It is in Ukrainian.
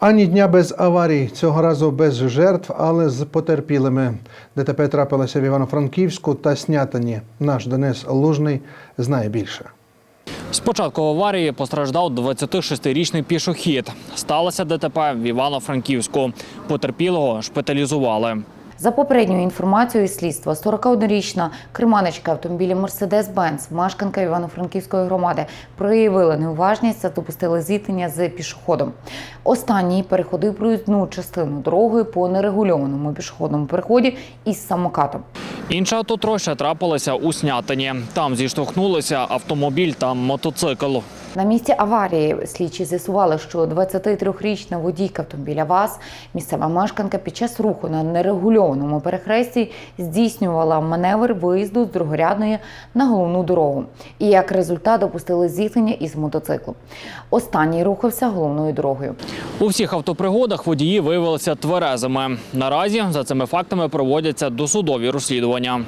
Ані дня без аварій, цього разу без жертв, але з потерпілими. ДТП трапилося в Івано-Франківську та Снятині. Наш Денис Лужний знає більше. Спочатку аварії постраждав 26-річний пішохід. Сталося ДТП в Івано-Франківську. Потерпілого шпиталізували. За попередньою інформацією слідства, 41-річна керманичка автомобіля Мерседес-Бенц, мешканка Івано-Франківської громади, проявила неуважність та допустила зіткнення з пішоходом. Останній переходив проїзну частину дороги по нерегульованому пішохідному переході із самокатом. Інша автотроща трапилася у Снятині. Там зіштовхнулися автомобіль та мотоцикл. На місці аварії слідчі з'ясували, що 23-річна водійка автомобіля ВАЗ, місцева мешканка під час руху на нерегульованому перехресті здійснювала маневр виїзду з другорядної на головну дорогу. І як результат допустили зіткнення із мотоциклом. Останній рухався головною дорогою. У всіх автопригодах водії виявилися тверезими. Наразі за цими фактами проводяться досудові розслідування.